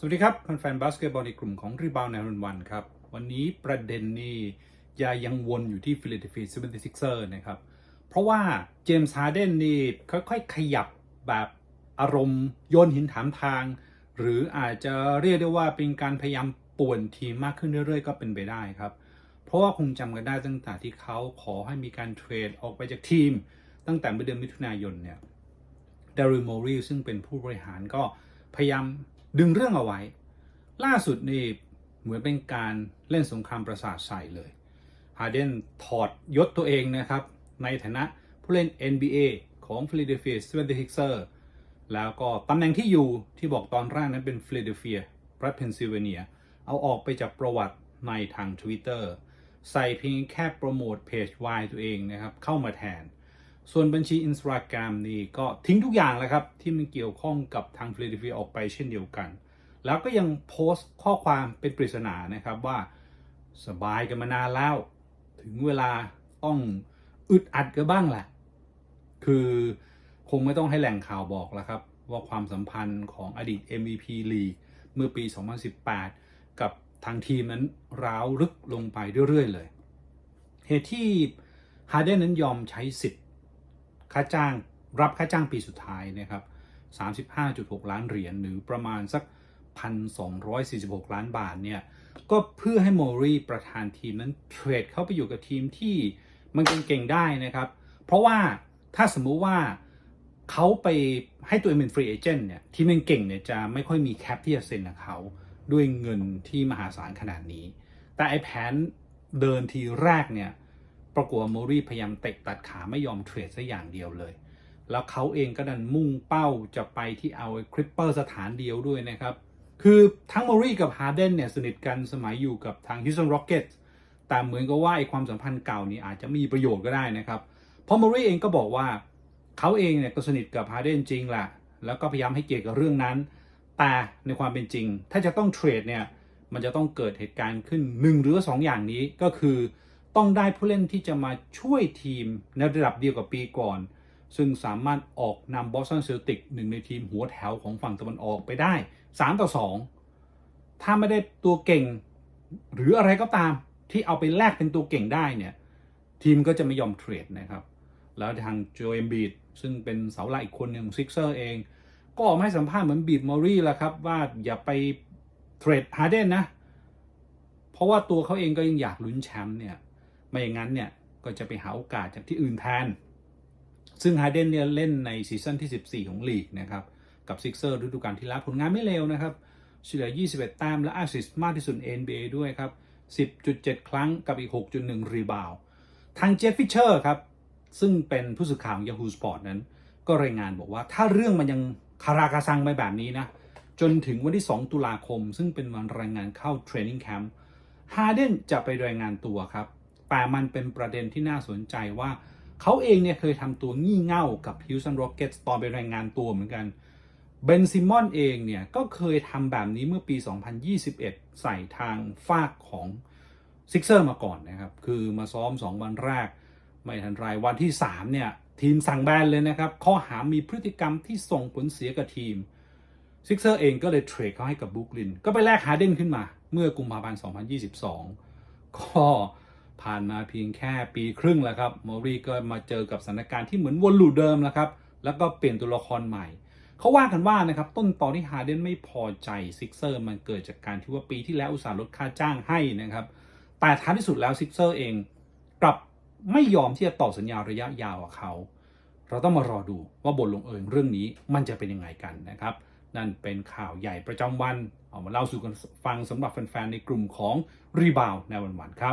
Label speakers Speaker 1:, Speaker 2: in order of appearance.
Speaker 1: สวัสดีครับแฟนบาสเกตบอลในกลุ่มของรีบาวในวันวันครับ วันนี้ประเด็นนี้ยายังวนอยู่ที่ฟิล a เดลเฟียเซเวนตี้ซิกเซอร์นะครับ เพราะว่าเจมส์ฮาร์เดนนี่ค่อยๆ ขยับแบบอารมณ์โยนหินถามทาง หรืออาจจะเรียกได้ว่าเป็นการพยายามป่วนทีมมากขึ้นเรื่อยๆ ก็เป็นไปได้ครับ เพราะว่าคงจำกันได้ตั้งแต่ที่เขาขอให้มีการเทรดออกไปจากทีม ตั้งแต่เมื่อเดือนมิถุนายนเนี่ยดาริโมรีซึ่งเป็นผู้บริหารก็พยายาม ดึงเรื่องเอาไว้ ล่าสุดนี่เหมือนเป็นการเล่นสงครามประสาทใส่เลยฮาเดนถอดยศตัวเองนะครับ ในฐานะผู้เล่น NBA ของ Philadelphia 76ers แล้วก็ตำแหน่งที่อยู่ที่บอกตอนแรกนั้นเป็น Philadelphia รัฐเพนซิลเวเนีย เอาออกไปจากประวัติในทาง Twitter ใส่เพียงแค่โปรโมทเพจ Y ตัวเองนะครับ เข้ามาแทน ส่วนบัญชี Instagram นี่ก็ทิ้งทุกอย่างแล้วครับ ที่มันเกี่ยวข้องกับทาง Philadelphia ออกไปเช่นเดียวกัน แล้วก็ยังโพสต์ข้อความเป็นปริศนานะครับว่าสบายกันมานานแล้ว ถึงเวลาต้องอึดอัดกันบ้างแหละ คือคงไม่ต้องให้แหล่งข่าวบอกแล้วครับ ว่าความสัมพันธ์ของอดีต MVP League เมื่อปี 2018 กับทางทีมนั้นร้าวลึกลงไปเรื่อยๆเลย เหตุที่ฮาร์เดนนั้นยอมใช้สิทธิ์ ค่าจ้างรับค่าจ้างปีสุดท้ายนะครับ 35.6 ล้านเหรียญหรือประมาณสัก 1,246 ล้านบาทเนี่ยก็เพื่อให้โมรีประธานทีมนั้นเทรดเข้าไปอยู่กับทีมที่มันเก่งๆได้นะครับ เพราะว่าถ้าสมมุติว่าเขาไปให้ตัวเองเป็นฟรีเอเจนต์เนี่ยทีมเก่งเนี่ยจะไม่ค่อยมีแคปที่จะเซ็นกับเขาด้วยเงินที่มหาศาลขนาดนี้ แต่ไอแผนเดินทีแรกเนี่ย ปรากฏว่าโมรีพยายามเตะตัดขาไม่ยอมเทรดซะอย่างเดียวเลย แล้วเขาเองก็ดันมุ่งเป้าจะไปที่เอาคริปเปอร์สถานเดียวด้วยนะครับ คือทั้งโมรีกับฮาร์เดนเนี่ยสนิทกันสมัยอยู่กับทาง Houston Rockets แต่เหมือนกับว่าไอความสัมพันธ์เก่านี้อาจจะมีประโยชน์ก็ได้นะครับเพราะโมรีเองก็บอกว่าเขาเองเนี่ยก็สนิทกับฮาร์เดนจริงแหละแล้วก็พยายามให้เกียรติกับเรื่องนั้น แต่ในความเป็นจริง ถ้าจะต้องเทรดเนี่ยมันจะต้องเกิดเหตุการณ์ขึ้นหนึ่งหรือสองอย่างนี้ก็คือ ต้องได้ผู้เล่นที่จะมาช่วยทีมในระดับเดียวกับปีก่อน ซึ่งสามารถออกนำบอสตันเซลติกหนึ่งในทีมหัวแถวของฝั่งตะวันออกไปได้ 3 ต่อ 2 ถ้าไม่ได้ตัวเก่ง หรืออะไรก็ตามที่เอาไปแลกเป็นตัวเก่งได้เนี่ย ทีมก็จะไม่ยอมเทรดนะครับ แล้วทางโจเอมบีดซึ่งเป็นเสาหลักอีกคนหนึ่งของซิกเซอร์เอง ก็ออกมาให้สัมภาษณ์เหมือนบีดมอรี่แหละครับ ว่าอย่าไปเทรดฮาร์เดนนะ เพราะว่าตัวเขาเองก็ยังอยากลุ้นแชมป์เนี่ย ไม่อย่างนั้นเนี่ยก็จะไปหาโอกาสจากที่อื่นแทน ซึ่งฮาเดนเนี่ยเล่นในซีซั่นที่ 14 ของลีกนะครับ กับซิกเซอร์ฤดูกาลที่แล้วผลงานไม่เลวนะครับเฉลี่ย21แต้มและแอสซิสต์มากที่สุด NBA ด้วยครับ 10.7 ครั้งกับอีก 6.1 รีบาวทางเจฟฟิชเชอร์ครับ ซึ่งเป็นผู้สื่อข่าว Yahoo Sport นั้น ก็รายงานบอกว่าถ้าเรื่องมันยังคารากาซังไปแบบนี้นะ จนถึงวันที่ 2 ตุลาคม ซึ่งเป็นวันรายงานเข้าเทรนนิ่งแคมป์ฮาเดนจะไปรายงานตัวครับ แต่มันเป็นประเด็นที่น่าสนใจว่าเขาเองเนี่ยเคยทำตัวงี่เง่ากับ Houston Rockets ตอนไปรายงานตัวเหมือนกันเบนซิมอนเองเนี่ยก็เคยทำแบบนี้เมื่อปี 2021 ใส่ทางฟากของซิกเซอร์มาก่อนนะครับ คือมาซ้อม 2 วันแรก ไม่ทันไรวันที่ 3 เนี่ย ทีมสั่งแบนเลยนะครับ ข้อหามีพฤติกรรมที่ส่งผลเสียกับทีมซิกเซอร์เองก็เลยเทรดเขาให้กับบุคลิน ก็ไปแลกฮาเดนขึ้นมา เมื่อกุมภาพันธ์ 2022 ก็ ผ่านมาเพียงแค่ปีครึ่งแล้วครับมอรีก็มาเจอกับสถานการณ์ที่เหมือนวนลูปเดิมแล้วครับแล้วก็เปลี่ยนตัวละครใหม่เขาว่ากันว่านะครับต้นตอที่ฮาเดนไม่พอใจซิกเซอร์มันเกิดจากการที่ว่าปีที่แล้วอุตสาห์ลดค่าจ้างให้นะครับแต่ท้ายที่สุดแล้วซิกเซอร์เองกลับไม่ยอมที่จะต่อสัญญาระยะยาวกับเขาเราต้องมารอดูว่าบทลงเอยเรื่องนี้มันจะเป็นยังไงกันนะครับ นั่นเป็นข่าวใหญ่ประจำวัน เอามาเล่าสู่กันฟังสำหรับแฟนๆในกลุ่มของรีบาวในวันๆครับ